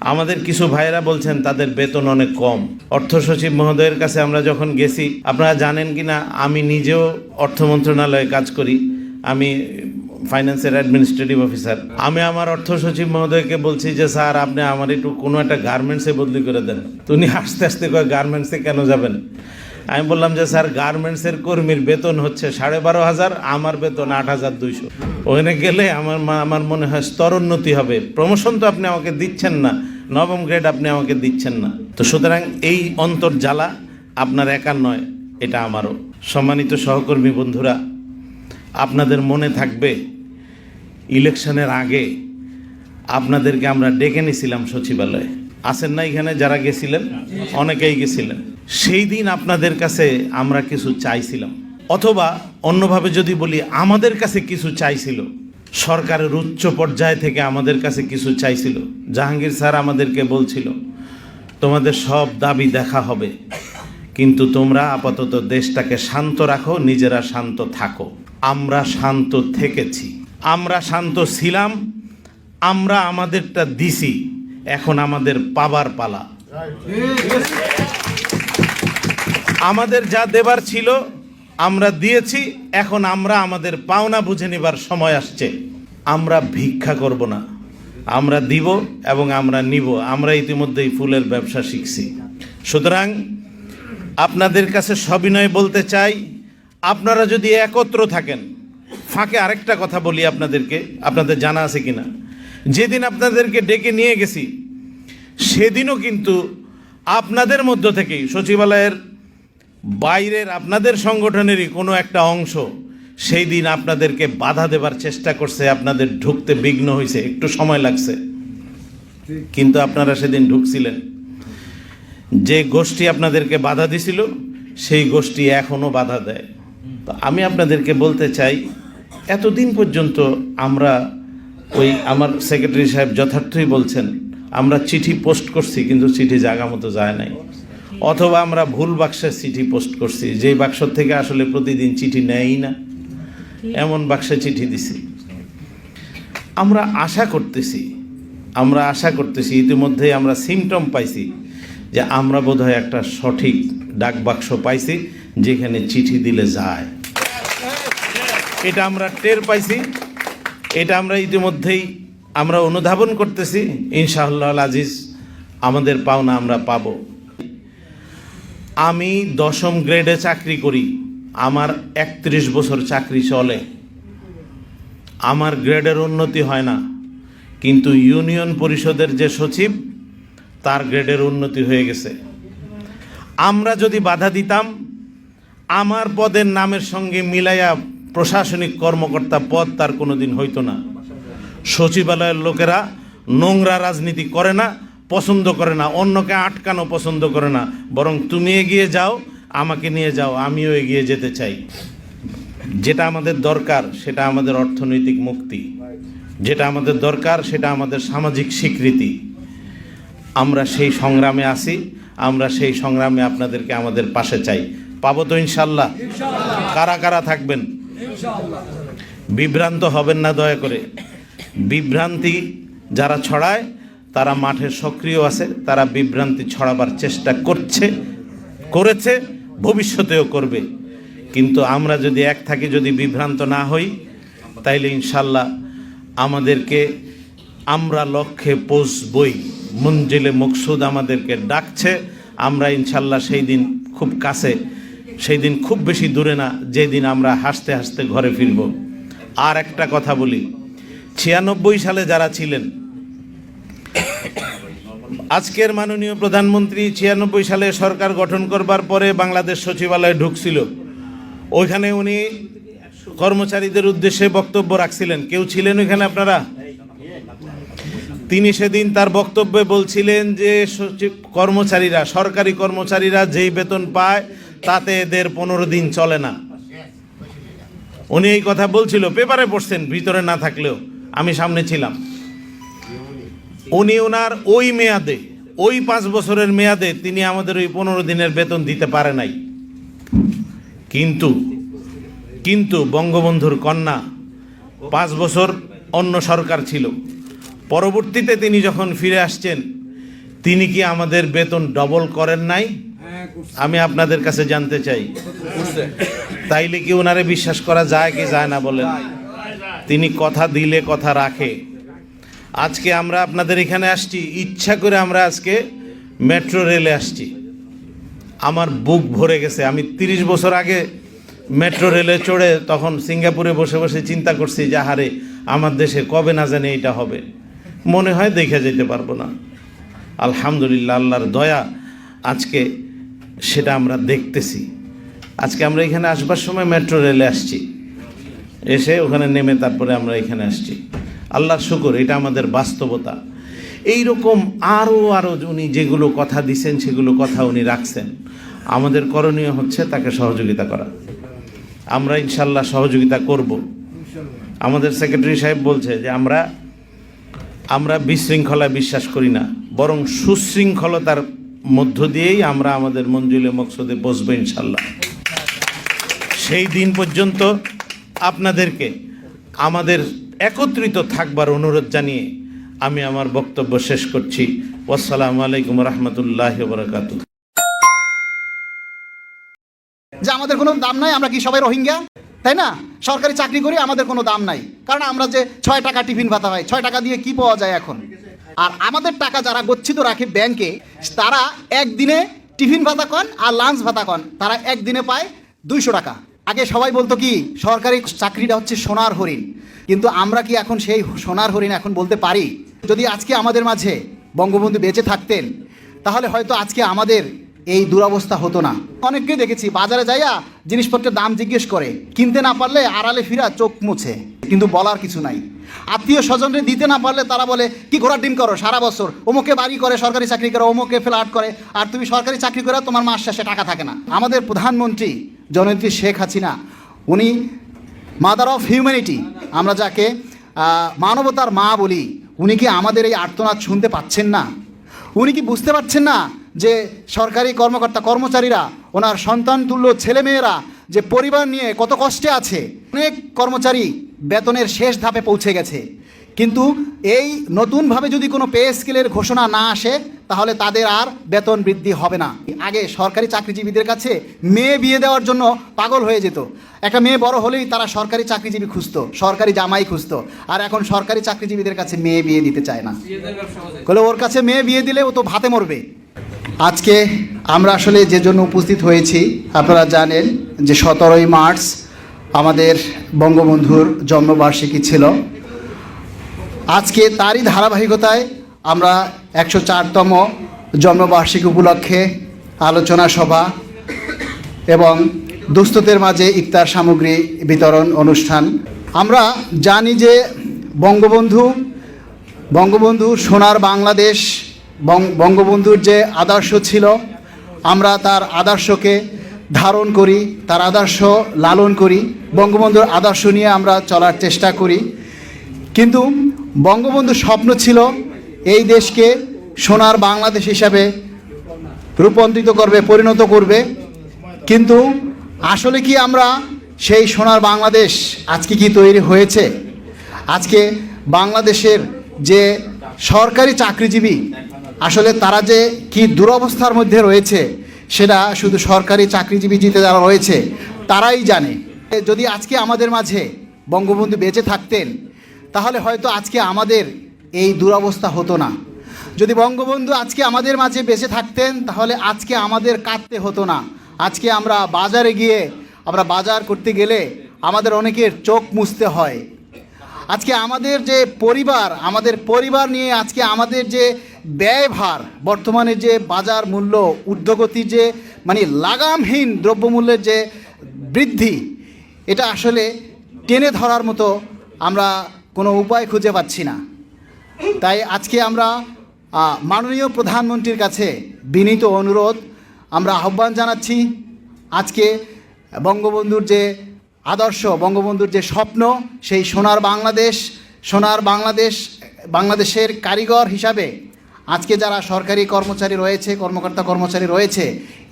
আমাদের কিছু ভাইয়েরা বলছেন তাদের বেতন অনেক কম। অর্থ সচিব মহোদয়ের কাছে আমরা যখন গেছি, আপনারা জানেন কি না আমি নিজেও অর্থ মন্ত্রণালয়ে কাজ করি। আমি ফাইন্যান্সের অ্যাডমিনিস্ট্রেটিভ অফিসার। আমি আমার অর্থ সচিব মহোদয়কে বলছি যে, স্যার, আপনি আমার একটু কোনো একটা গার্মেন্টসে বদলি করে দেন। উনি আস্তে আস্তে কয়, গার্মেন্টসে কেন যাবেন? আমি বললাম যে, স্যার গার্মেন্টসের কর্মীর বেতন হচ্ছে সাড়ে বারো হাজার, আমার বেতন আট হাজার দুইশো। ওখানে গেলে আমার আমার মনে হয় স্তরোন্নতি হবে। প্রমোশন তো আপনি আমাকে দিচ্ছেন না, নবম গ্রেড আপনি আমাকে দিচ্ছেন না। তো সুতরাং এই অন্তর্জালা আপনার একার নয়, এটা আমারও। সম্মানিত সহকর্মী বন্ধুরা, আপনাদের মনে থাকবে, ইলেকশনের আগে আপনাদেরকে আমরা ডেকে নিয়েছিলাম সচিবালয়ে। আছেন না এখানে? যারা গেছিলেন? অনেকেই গেছিলেন। সেই দিন আপনাদের কাছে আমরা কিছু চাইছিলাম। অথবা অন্যভাবে যদি বলি, আমাদের কাছে কিছু চাইছিল। সরকারের উচ্চ পর্যায় থেকে আমাদের কাছে কিছু চাইছিল। জাহাঙ্গীর স্যার আমাদেরকে বলছিল, তোমাদের সব দাবি দেখা হবে। কিন্তু তোমরা আপাতত দেশটাকে শান্ত রাখো, নিজেরা শান্ত থাকো। আমরা শান্ত থেকেছি। আমরা শান্ত ছিলাম, আমরা আমাদেরটা দিছি। এখন আমাদের পাবার পালা। আমাদের যা দেবার ছিল, আমরা দিয়েছি, এখন আমরা আমাদের পাওনা বুঝে নেবার সময় আসছে। আমরা ভিক্ষা করব না। আমরা দিব এবং আমরা নিব। আমরা ইতিমধ্যেই ফুলের ব্যবসা শিখছি। সুতরাং আপনাদের কাছে সবিনয় বলতে চাই, আপনারা যদি একত্র থাকেন, ফাঁকে আরেকটা কথা বলি আপনাদেরকে, আপনাদের জানা আছে কিনা? যেদিন আপনাদেরকে ডেকে নিয়ে গেছি, সেদিনও কিন্তু আপনাদের মধ্য থেকেই, সচিবালয়ের বাইরের আপনাদের সংগঠনেরই কোনো একটা অংশ সেই দিন আপনাদেরকে বাধা দেবার চেষ্টা করছে, আপনাদের ঢুকতে বিঘ্ন হয়েছে একটু সময় লাগছে। কিন্তু আপনারা সেদিন ঢুকছিলেন। যে গোষ্ঠী আপনাদেরকে বাধা দিছিল, সেই গোষ্ঠী এখনও বাধা দেয়। তো আমি আপনাদেরকে বলতে চাই, এতদিন পর্যন্ত আমরা ওই আমার সেক্রেটারি সাহেব যথার্থই বলছেন, আমরা চিঠি পোস্ট করছি, কিন্তু চিঠি জায়গা মতো যায় নাই। অথবা আমরা ভুল বাক্সের চিঠি পোস্ট করছি, যেই বাক্স থেকে আসলে প্রতিদিন চিঠি নেয়ই না। এমন বাক্সে চিঠি দিছি। আমরা আশা করতেছি, আমরা আশা করতেছি ইতিমধ্যেই আমরা সিমটম পাইছি যে আমরা বোধহয় একটা সঠিক ডাক বাক্স পাইছি, যেখানে চিঠি দিলে যায়। এটা আমরা টের পাইছি। এটা আমরা ইতিমধ্যেই আমরা অনুধাবন করতেছি, ইনশাআল্লাহ আজিজ, আমাদের পাওনা আমরা পাবো। আমি দশম গ্রেডে চাকরি করি, আমার একত্রিশ বছর চাকরি চলে। আমার গ্রেডের উন্নতি হয় না, কিন্তু ইউনিয়ন পরিষদের যে সচিব, তার গ্রেডের উন্নতি হয়ে গেছে। আমরা যদি বাধা দিতাম, আমার পদের নামের সঙ্গে মিলাইয়া প্রশাসনিক কর্মকর্তা পদ তার কোনো দিন হইতো না। সচিবালয়ের লোকেরা নোংরা রাজনীতি করে না, পছন্দ করে না, অন্যকে আটকানো পছন্দ করে না। বরং তুমি এগিয়ে যাও, আমাকে নিয়ে যাও, আমিও এগিয়ে যেতে চাই। যেটা আমাদের দরকার, সেটা আমাদের অর্থনৈতিক মুক্তি। যেটা আমাদের দরকার, সেটা আমাদের সামাজিক স্বীকৃতি। আমরা সেই সংগ্রামে আছি, আমরা সেই সংগ্রামে আপনাদেরকে আমাদের পাশে চাই। পাবো তো ইনশাল্লাহ। কারা কারা থাকবেন? বিভ্রান্ত হবেন না দয়া করে। বিভ্রান্তি যারা ছড়ায়, তারা মাঠে সক্রিয় আছে, তারা বিভ্রান্তি ছড়াবার চেষ্টা করছে, করেছে, ভবিষ্যতেও করবে। কিন্তু আমরা যদি এক থাকি, যদি বিভ্রান্ত না হই, তাইলে ইনশাল্লাহ আমাদেরকে আমরা লক্ষ্যে পৌঁছবই। মঞ্জিলে মকসুদ আমাদেরকে ডাকছে, আমরা ইনশাল্লাহ সেই দিন খুব কাছে সেই দিন খুব বেশি দূরে না, যেদিন আমরা হাসতে হাসতে ঘরে ফিরব। আর একটা কথা বলি, ছিয়ানব্বই সালে যারা ছিলেন, আজকের মাননীয় প্রধানমন্ত্রী ছিয়ানব্বই সালে সরকার গঠন করবার পরে বাংলাদেশ সচিবালয়ে ঢুকছিল। ওইখানে উনি কর্মচারীদের উদ্দেশ্যে বক্তব্য রাখছিলেন। কেউ ছিলেন ওইখানে আপনারা? তিনি সেদিন তার বক্তব্যে বলছিলেন যে সচিব কর্মচারীরা, সরকারি কর্মচারীরা যেই বেতন পায় তাতে এদের পনেরো দিন চলে না। উনি এই কথা বলছিল, পেপারে পড়ছেন, ভিতরে না থাকলেও। আমি সামনে ছিলাম। উনি ওনার ওই মেয়াদে, ওই পাঁচ বছরের মেয়াদে তিনি আমাদের ওই পনেরো দিনের বেতন দিতে পারে নাই। কিন্তু কিন্তু বঙ্গবন্ধুর কন্যা পাঁচ বছর অন্য সরকার ছিল। পরবর্তীতে তিনি যখন ফিরে আসছেন, তিনি কি আমাদের বেতন ডবল করেন নাই? আমি আপনাদের কাছে জানতে চাই। তাইলে কি ওনারে বিশ্বাস করা যায় কি যায় না বলেন? তিনি কথা দিলে কথা রাখে। আজকে আমরা আপনাদের এখানে আসছি, ইচ্ছা করে আমরা আজকে মেট্রো রেলে আসছি। আমার বুক ভরে গেছে। আমি তিরিশ বছর আগে মেট্রো রেলে চড়ে তখন সিঙ্গাপুরে বসে বসে চিন্তা করছি যে হারে আমার দেশে কবে না জানি এটা হবে? মনে হয় দেখে যেতে পারব না। আলহামদুলিল্লাহ, আল্লাহর দয়া আজকে সেটা আমরা দেখতেছি। আজকে আমরা এখানে আসবার সময় মেট্রো রেলে আসছি। এসে ওখানে নেমে তারপরে আমরা এখানে আসছি। আল্লাহর শুকর, এটা আমাদের বাস্তবতা। এই রকম আরও আরও উনি যেগুলো কথা দিছেন, সেগুলো কথা উনি রাখছেন। আমাদের করণীয় হচ্ছে তাকে সহযোগিতা করা। আমরা ইনশাল্লাহ সহযোগিতা করব। আমাদের সেক্রেটারি সাহেব বলছে যে, আমরা আমরা বিশৃঙ্খলায় বিশ্বাস করি না, বরং সুশৃঙ্খলতার মধ্য দিয়েই আমরা আমাদের মঞ্জুলে মকসদে বসবো ইনশাল্লাহ সেই দিন পর্যন্ত আপনাদেরকে আমাদের একত্রিত থাকবার অনুরোধ জানিয়ে আমি আমার বক্তব্য শেষ করছি। আসসালামু আলাইকুম রহমতুল্লাহ বরকাত যে আমাদের কোনো দাম নাই, আমরা কি সবাই রোহিঙ্গা? তাই না? সরকারি চাকরি করি, আমাদের কোনো দাম নাই। কারণ আমরা যে ছয় টাকা টিফিন ভাতা হয়, ছয় টাকা দিয়ে কি পাওয়া যায় এখন? আর আমাদের টাকা যারা গচ্ছিত রাখে ব্যাংকে, তারা একদিনে টিফিন ভাতা কন আর লাঞ্চ ভাতা কন। তারা একদিনে পায় দুইশো টাকা। আগে সবাই বলতো কি, সরকারি চাকরিটা হচ্ছে সোনার হরিণ। কিন্তু আমরা কি এখন সেই সোনার হরিণ এখন বলতে পারি? যদি আজকে আমাদের মাঝে বঙ্গবন্ধু বেঁচে থাকতেন, তাহলে হয়তো আজকে আমাদের এই দুরবস্থা হতো না। অনেককে দেখেছি, বাজারে যাইয়া জিনিসপত্রের দাম জিজ্ঞেস করে। কিনতে না পারলে আড়ালে ফিরা চোখ মুছে। কিন্তু বলার কিছু নাই। আত্মীয় স্বজনরে দিতে না পারলে তারা বলে, কি ঘোড়ার ডিম করো? সারা বছর অমুকে বাড়ি করে, সরকারি চাকরি করে, অমুকে ফ্ল্যাট করে, আর তুমি সরকারি চাকরি করে তোমার মাস শেষে টাকা থাকে না। আমাদের প্রধানমন্ত্রী জননেত্রী শেখ হাসিনা, উনি মাদার অফ হিউম্যানিটি আমরা যাকে মানবতার মা বলি, উনি কি আমাদের এই আর্তনাদ শুনতে পাচ্ছেন না? উনি কি বুঝতে পারছেন না যে সরকারি কর্মকর্তা, কর্মচারীরা, ওনার সন্তান তুল্য ছেলেমেয়েরা যে পরিবার নিয়ে কত কষ্টে আছে? অনেক কর্মচারী বেতনের শেষ ধাপে পৌঁছে গেছে। কিন্তু এই নতুনভাবে যদি কোনো পে স্কেলের ঘোষণা না আসে, তাহলে তাদের আর বেতন বৃদ্ধি হবে না। আগে সরকারি চাকরিজীবীদের কাছে মেয়ে বিয়ে দেওয়ার জন্য পাগল হয়ে যেত। একটা মেয়ে বড় হলেই তারা সরকারি চাকরিজীবী খুঁজতো, সরকারি জামাই খুঁজতো, আর এখন সরকারি চাকরিজীবীদের কাছে মেয়ে বিয়ে দিতে চায় না। বলে, ওর কাছে মেয়ে বিয়ে দিলে ও তো ভাতে মরবে। আজকে আমরা আসলে যে জন্য উপস্থিত হয়েছি, আপনারা জানেন যে সতেরোই মার্চ আমাদের বঙ্গবন্ধুর জন্মবার্ষিকী ছিল। আজকে তারই ধারাবাহিকতায় আমরা একশো চারতম জন্মবার্ষিকী উপলক্ষে আলোচনা সভা এবং দুস্থদের মাঝে ইফতার সামগ্রী বিতরণ অনুষ্ঠান। আমরা জানি যে বঙ্গবন্ধু বঙ্গবন্ধু সোনার বাংলাদেশ বঙ্গবন্ধুর যে আদর্শ ছিল, আমরা তার আদর্শকে ধারণ করি, তার আদর্শ লালন করি, বঙ্গবন্ধুর আদর্শ নিয়ে আমরা চলার চেষ্টা করি। কিন্তু বঙ্গবন্ধুর স্বপ্ন ছিল এই দেশকে সোনার বাংলাদেশ হিসাবে রূপান্তরিত করবে, পরিণত করবে। কিন্তু আসলে কি আমরা সেই সোনার বাংলাদেশ আজকে কি তৈরি হয়েছে? আজকে বাংলাদেশের যে সরকারি চাকরিজীবী, আসলে তারা যে কি দুরবস্থার মধ্যে রয়েছে সেটা শুধু সরকারি চাকরিজীবী জিতে যারা রয়েছে, তারাই জানে। যদি আজকে আমাদের মাঝে বঙ্গবন্ধু বেঁচে থাকতেন, তাহলে হয়তো আজকে আমাদের এই দুরবস্থা হতো না। যদি বঙ্গবন্ধু আজকে আমাদের মাঝে বেঁচে থাকতেন, তাহলে আজকে আমাদের কাঁদতে হতো না। আজকে আমরা বাজারে গিয়ে, আমরা বাজার করতে গেলে আমাদের অনেকের চোখ মুছতে হয়। আজকে আমাদের যে পরিবার, আমাদের পরিবার নিয়ে আজকে আমাদের যে ব্যয়ভার, বর্তমানে যে বাজার মূল্য ঊর্ধ্বগতি যে মানে লাগামহীন দ্রব্যমূল্যের যে বৃদ্ধি, এটা আসলে টেনে ধরার মতো আমরা কোনো উপায় খুঁজে পাচ্ছি না। তাই আজকে আমরা মাননীয় প্রধানমন্ত্রীর কাছে বিনীত অনুরোধ, আমরা আহ্বান জানাচ্ছি আজকে বঙ্গবন্ধুর যে আদর্শ, বঙ্গবন্ধুর যে স্বপ্ন, সেই সোনার বাংলাদেশ সোনার বাংলাদেশ, বাংলাদেশের কারিগর হিসাবে আজকে যারা সরকারি কর্মচারী রয়েছে, কর্মকর্তা কর্মচারী রয়েছে,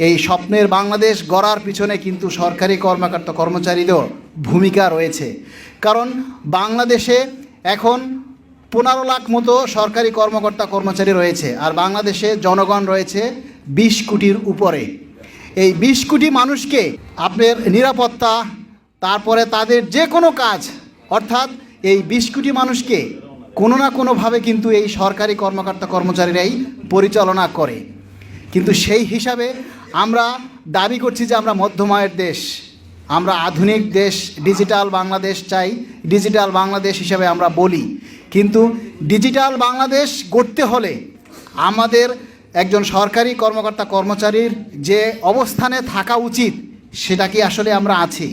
এই স্বপ্নের বাংলাদেশ গড়ার পিছনে কিন্তু সরকারি কর্মকর্তা কর্মচারীদের ভূমিকা রয়েছে। কারণ বাংলাদেশে এখন পনেরো লাখ মতো সরকারি কর্মকর্তা কর্মচারী রয়েছে আর বাংলাদেশে জনগণ রয়েছে বিশ কোটির উপরে। এই বিশ কোটি মানুষকে আপনার নিরাপত্তা, তারপরে তাদের যে কোনো কাজ, অর্থাৎ এই বিশ কোটি মানুষকে কোনো না কোনোভাবে কিন্তু এই সরকারি কর্মকর্তা কর্মচারীরাই পরিচালনা করে। কিন্তু সেই হিসাবে আমরা দাবি করছি যে আমরা মধ্যমায়ের দেশ। আমরা আধুনিক দেশ, ডিজিটাল বাংলাদেশ চাই। ডিজিটাল বাংলাদেশ হিসাবে আমরা বলি। কিন্তু ডিজিটাল বাংলাদেশ গড়তে হলে আমাদের একজন সরকারি কর্মকর্তা কর্মচারীর যে অবস্থানে থাকা উচিত, সেটা কি আসলে আমরা আছি?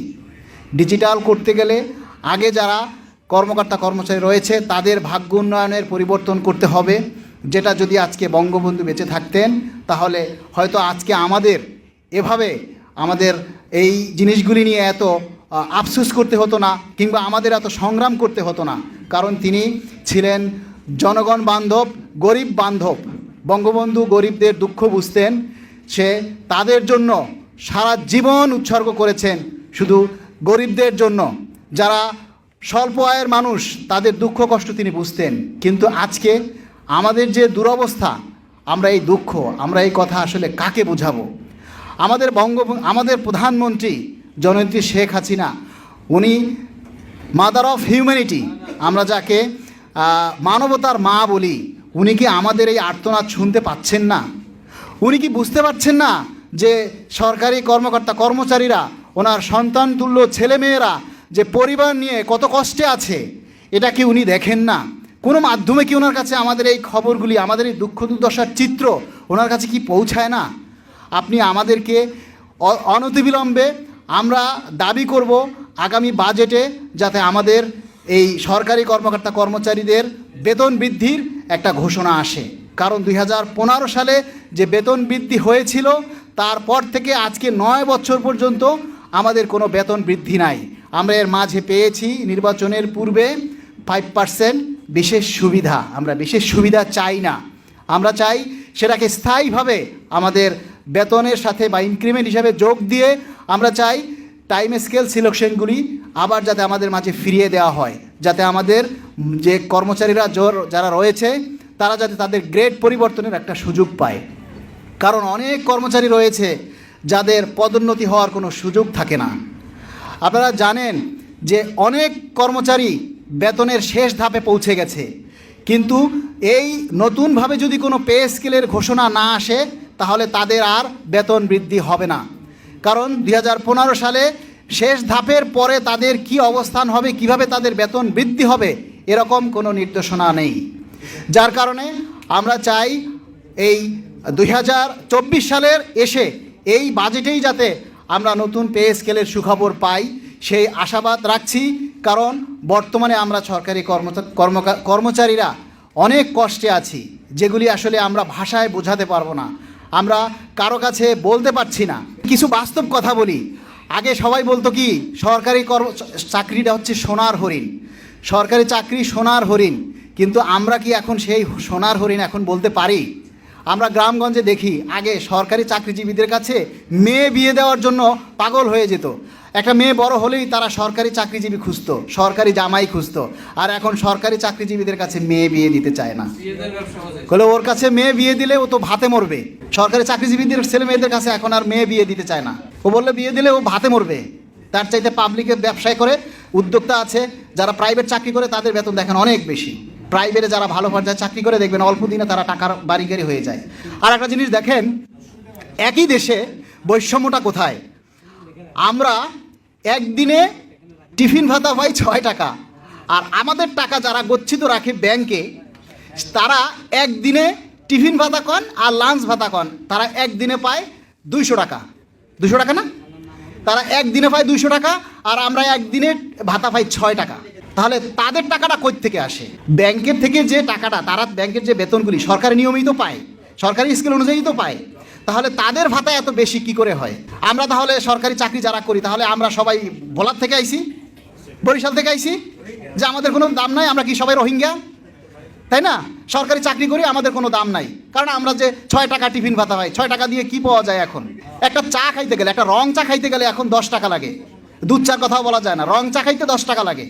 ডিজিটাল করতে গেলে আগে যারা কর্মকর্তা কর্মচারী রয়েছে, তাদের ভাগ্য উন্নয়নের পরিবর্তন করতে হবে। যেটা যদি আজকে বঙ্গবন্ধু বেঁচে থাকতেন, তাহলে হয়তো আজকে আমাদের এভাবে আমাদের এই জিনিসগুলি নিয়ে এত আফসুস করতে হতো না, কিংবা আমাদের এত সংগ্রাম করতে হতো না। কারণ তিনি ছিলেন জনগণ বান্ধব, গরিব বান্ধব। বঙ্গবন্ধু গরিবদের দুঃখ বুঝতেন, সে তাদের জন্য সারা জীবন উৎসর্গ করেছেন শুধু গরিবদের জন্য। যারা স্বল্প আয়ের মানুষ, তাদের দুঃখ কষ্ট তিনি বুঝতেন। কিন্তু আজকে আমাদের যে দুরবস্থা, আমরা এই দুঃখ, আমরা এই কথা আসলে কাকে বোঝাবো? আমাদের বঙ্গ, আমাদের প্রধানমন্ত্রী জননেত্রী শেখ হাসিনা, উনি মাদার অফ হিউম্যানিটি আমরা যাকে মানবতার মা বলি, উনি কি আমাদের এই আর্তনাদ শুনতে পাচ্ছেন না? উনি কি বুঝতে পারছেন না যে সরকারি কর্মকর্তা, কর্মচারীরা, ওনার সন্তান তুল্য ছেলেমেয়েরা যে পরিবার নিয়ে কত কষ্টে আছে, এটা কি উনি দেখেন না? কোনো মাধ্যমে কি ওনার কাছে আমাদের এই খবরগুলি, আমাদের এই দুঃখ দুর্দশার চিত্র ওনার কাছে কি পৌঁছায় না? আপনি আমাদেরকে অনতিবিলম্বে আমরা দাবি করব আগামী বাজেটে যাতে আমাদের এই সরকারি কর্মকর্তা কর্মচারীদের বেতন বৃদ্ধির একটা ঘোষণা আসে। কারণ দু হাজার পনেরো সালে যে বেতন বৃদ্ধি হয়েছিল, তারপর থেকে আজকে নয় বছর পর্যন্ত আমাদের কোনো বেতন বৃদ্ধি নাই। আমরা এর মাঝে পেয়েছি নির্বাচনের পূর্বে ফাইভ পার্সেন্ট বিশেষ সুবিধা। আমরা বিশেষ সুবিধা চাই না। আমরা চাই সেটাকে স্থায়ীভাবে আমাদের বেতনের সাথে বা ইনক্রিমেন্ট হিসাবে যোগ দিয়ে আমরা চাই টাইম স্কেল সিলেকশনগুলি আবার যাতে আমাদের মাঝে ফিরিয়ে দেওয়া হয়। যাতে আমাদের যে কর্মচারীরা জোর যারা রয়েছে, তারা যাতে তাদের গ্রেড পরিবর্তনের একটা সুযোগ পায়। কারণ অনেক কর্মচারী রয়েছে যাদের পদোন্নতি হওয়ার কোনো সুযোগ থাকে না। আপনারা জানেন যে অনেক কর্মচারী বেতনের শেষ ধাপে পৌঁছে গেছে। কিন্তু এই নতুনভাবে যদি কোনো পে স্কেলের ঘোষণা না আসে, তাহলে তাদের আর বেতন বৃদ্ধি হবে না। কারণ দুই হাজার পনেরো সালে শেষ ধাপের পরে তাদের কি অবস্থান হবে, কীভাবে তাদের বেতন বৃদ্ধি হবে, এরকম কোনো নির্দেশনা নেই। যার কারণে আমরা চাই এই দুই হাজার চব্বিশ সালের এসে এই বাজেটেই যাতে আমরা নতুন পে স্কেলের সুখবর পাই, সেই আশাবাদ রাখছি, কারণ বর্তমানে আমরা সরকারি কর্মচারীরা অনেক কষ্টে আছি, যেগুলি আসলে আমরা ভাষায় বোঝাতে পারব না। আমরা কারও কাছে বলতে পারছি না। কিছু বাস্তব কথা বলি। আগে সবাই বলতো কি, সরকারি কর্ম চাকরিটা হচ্ছে সোনার হরিণ। সরকারি চাকরি সোনার হরিণ। কিন্তু আমরা কি এখন সেই সোনার হরিণ এখন বলতে পারি? আমরা গ্রামগঞ্জে দেখি আগে সরকারি চাকরিজীবীদের কাছে মেয়ে বিয়ে দেওয়ার জন্য পাগল হয়ে যেত। একটা মেয়ে বড় হলেই তারা সরকারি চাকরিজীবী খুঁজতো, সরকারি জামাই খুঁজতো। আর এখন সরকারি চাকরিজীবীদের কাছে মেয়ে বিয়ে দিতে চায় না। বলে ওর কাছে মেয়ে বিয়ে দিলে ও তো ভাতে মরবে। সরকারি চাকরিজীবীদের ছেলে মেয়েদের কাছে এখন আর মেয়ে বিয়ে দিতে চায় না। ও বললে, বিয়ে দিলে ও ভাতে মরবে। তার চাইতে পাবলিকের ব্যবসায় করে উদ্যোক্তা আছে, যারা প্রাইভেট চাকরি করে তাদের বেতন দেখেন অনেক বেশি। প্রাইভেটে যারা ভালো পর্যায়ে চাকরি করে দেখবেন অল্প দিনে তারা টাকার বাড়ি গাড়ি হয়ে যায়। আর একটা জিনিস দেখেন, একই দেশে বৈষম্যটা কোথায়? আমরা একদিনে টিফিন ভাতা পাই ছয় টাকা, আর আমাদের টাকা যারা গচ্ছিত রাখে ব্যাংকে তারা একদিনে টিফিন ভাতা কন আর লাঞ্চ ভাতা কন, তারা একদিনে পায় দুইশো টাকা। দুশো টাকা না? তারা একদিনে পায় দুইশো টাকা, আর আমরা একদিনে ভাতা পাই ছয় টাকা। তাহলে তাদের টাকাটা কই থেকে আসে? ব্যাংকের থেকে যে টাকাটা, তারা ব্যাংকের যে বেতনগুলি সরকারি নিয়মিত পায়, সরকারি স্কেল অনুযায়ী তো পায়, তাহলে তাদের ভাতা এত বেশি কি করে হয়? আমরা তাহলে সরকারি চাকরি যারা করি, তাহলে আমরা সবাই ভোলার থেকে আইছি? বরিশাল থেকে আইছি? যে আমাদের কোনো দাম নাই, আমরা কি সবাই রোহিঙ্গা? তাই না? সরকারি চাকরি করি, আমাদের কোনো দাম নাই। কারণ আমরা যে ছয় টাকা টিফিন ভাতা হয় ছয় টাকা দিয়ে কি পাওয়া যায় এখন? একটা চা খাইতে গেলে, একটা রং চা খাইতে গেলে এখন দশ টাকা লাগে। দুধ চার কথাও বলা যায় না, রং চা খাইতে দশ টাকা লাগে।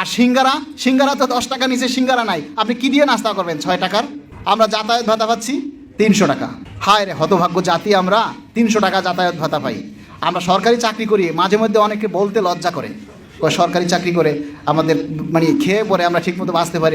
আর সিঙ্গারা? সিঙ্গারা তো দশ টাকা নিচে সিঙ্গারা নাই। আপনি কি দিয়ে নাস্তা করবেন? ছয় টাকার? আমরা যাতায়াত ভাতা পাচ্ছি তিনশো টাকা। হায় রে, হতভাগ্য জাতি আমরা। তিনশো টাকা যাতায়াত ভাতা পাই। আমরা সরকারি চাকরি করি, মাঝে মধ্যে অনেকে বলতে লজ্জা করে। সরকারি চাকরি করে আমাদের মানে খেয়ে পরে আমরা ঠিকমতো বাঁচতে পারি না।